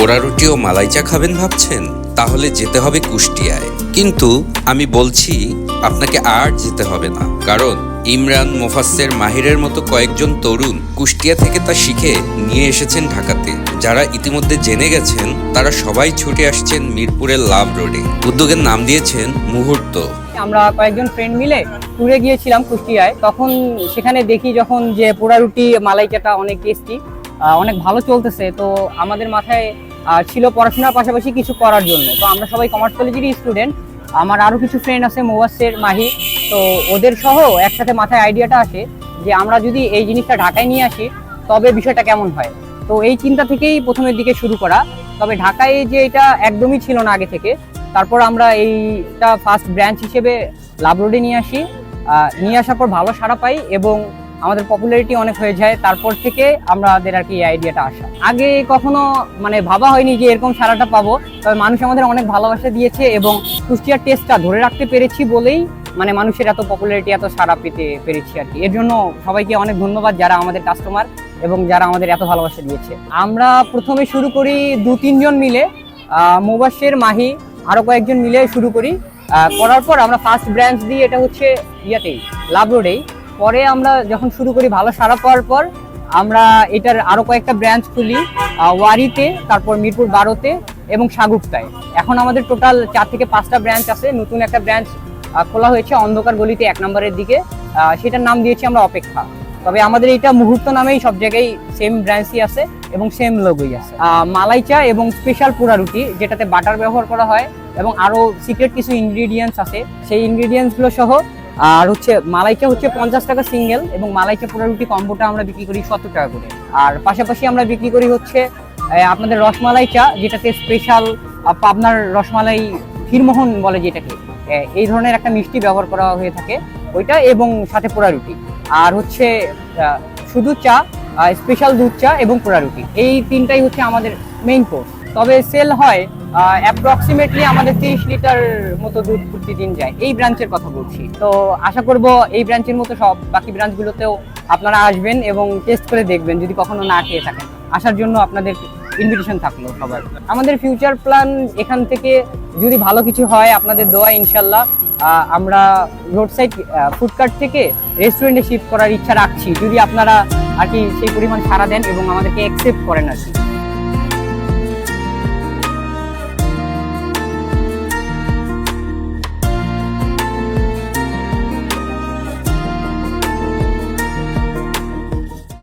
পোড়া রুটি ও মালাই চা খাবেন ভাবছেন? তাহলে যেতে হবে কুষ্টিয়ায়। কিন্তু আমি বলছি, আপনাকে আর যেতে হবে না। কারণ ইমরান মোফাসের মাহিরের মতো কয়েকজন তরুণ কুষ্টিয়া থেকে তা শিখে নিয়ে এসেছেন ঢাকাতে। যারা ইতিমধ্যে জেনে গেছেন, তারা সবাই ছুটে আসছেন মিরপুরের লাভ রোডে। উদ্যোগের নাম দিয়েছেন মুহূর্ত। আমরা কয়েকজন ফ্রেন্ড মিলে ট্যুরে গিয়েছিলাম কুষ্টিয়ায়। তখন সেখানে দেখি যখন যে পোড়া রুটি, মালাই চাটা অনেক টেস্টি অনেক ভালো চলতেছে। তো আমাদের মাথায় আহ, ছিল পড়াশোনার পাশাপাশি কিছু করার জন্য। তো আমরা সবাই কমার্স কলেজেরই স্টুডেন্ট আমার আরও কিছু ফ্রেন্ড আছে মোয়াসের মাহি। তো ওদের সহ একসাথে মাথায় আইডিয়াটা আসে যে আমরা যদি এই জিনিসটা ঢাকায় নিয়ে আসি তবে বিষয়টা কেমন হয়? তো এই চিন্তা থেকেই প্রথমের দিকে শুরু করা। তবে ঢাকায় যে এটা একদমই ছিল না আগে থেকে তারপর আমরা এইটা ফার্স্ট ব্রাঞ্চ হিসেবে লাভ রোডে নিয়ে আসি। নিয়ে আসার পর ভালো সাড়া পাই এবং আমাদের পপুলারিটি অনেক হয়ে যায়, তারপর থেকে আমাদের আর কি এই আইডিয়াটা আসা। আগে কখনো মানে ভাবা হয়নি যে এরকম সাড়াটা পাবো, তবে মানুষ আমাদের অনেক ভালোবাসা দিয়েছে এবং কুষ্টিয়ার টেস্টটা ধরে রাখতে পেরেছি বলেই মানে মানুষের এত পপুলারিটি এত সাড়া পেতে পেরেছি আর কি। এর জন্য সবাইকে অনেক ধন্যবাদ যারা আমাদের কাস্টমার এবং যারা আমাদের এত ভালোবাসা দিয়েছে। আমরা প্রথমে শুরু করি দু, তিনজন মিলে মোবাসের মাহি, আরও কয়েকজন মিলে শুরু করি। করার পর আমরা ফার্স্ট ব্রাঞ্চ দিই এটা হচ্ছে ইয়াতেই লাভ রোডেই পরে আমরা যখন শুরু করি ভালো সারা পাওয়ার পর, আমরা এটার আরও কয়েকটা ব্রাঞ্চ খুলি ওয়ারিতে, তারপর মিরপুর বারোতে এবং সাগুপ্তায়। এখন আমাদের টোটাল চার থেকে পাঁচটা ব্রাঞ্চ আছে, নতুন একটা ব্রাঞ্চ খোলা হয়েছে অন্ধকার গলিতে এক নম্বরের দিকে। সেটার নাম দিয়েছি আমরা অপেক্ষা। তবে আমাদের এটা মুহূর্ত নামেই সব জায়গায় সেম ব্রাঞ্চই আছে এবং সেম লোগোই আছে। মালাই চা এবং স্পেশাল পোড়া রুটি, যেটাতে বাটার ব্যবহার করা হয় এবং আরও সিক্রেট কিছু ইনগ্রিডিয়েন্টস আছে। সেই ইনগ্রিডিয়েন্টসগুলো সহ আর হচ্ছে মালাই চা হচ্ছে পঞ্চাশ টাকা সিঙ্গেল এবং মালাই চা পোড়া রুটি কম্বোটা আমরা বিক্রি করি সত্তর টাকা করে। আর পাশাপাশি আমরা বিক্রি করি হচ্ছে আপনাদের রসমালাই চা যেটাতে স্পেশাল পাবনার রসমালাই ক্ষীরমোহন বলে যেটাকে এই ধরনের একটা মিষ্টি ব্যবহার করা হয়ে থাকে ওইটা এবং সাথে পোড়া রুটি। আর হচ্ছে শুধু চা স্পেশাল দুধ চা এবং পোড়া রুটি। এই তিনটাই হচ্ছে আমাদের মেইন কোর্স তবে সেল হয় অ্যাপ্রক্সিমেটলি আমাদের তিরিশ লিটার মতো দুধ প্রতিদিন যায়। এই ব্রাঞ্চের কথা বলছি। তো আশা করব এই ব্রাঞ্চের মতো সব বাকি ব্রাঞ্চগুলোতেও আপনারা আসবেন এবং টেস্ট করে দেখবেন, যদি কখনো না খেয়ে থাকেন। আসার জন্য আপনাদের ইনভিটেশন থাকল সবার। আমাদের ফিউচার প্ল্যান এখান থেকে যদি ভালো কিছু হয়, আপনাদের দোয়া ইনশাল্লাহ আমরা রোড সাইড ফুডকার্ট থেকে রেস্টুরেন্টে শিফট করার ইচ্ছা রাখছি। যদি আপনারা আর কি সেই পরিমাণ সাড়া দেন এবং আমাদেরকে অ্যাকসেপ্ট করেন আর কি।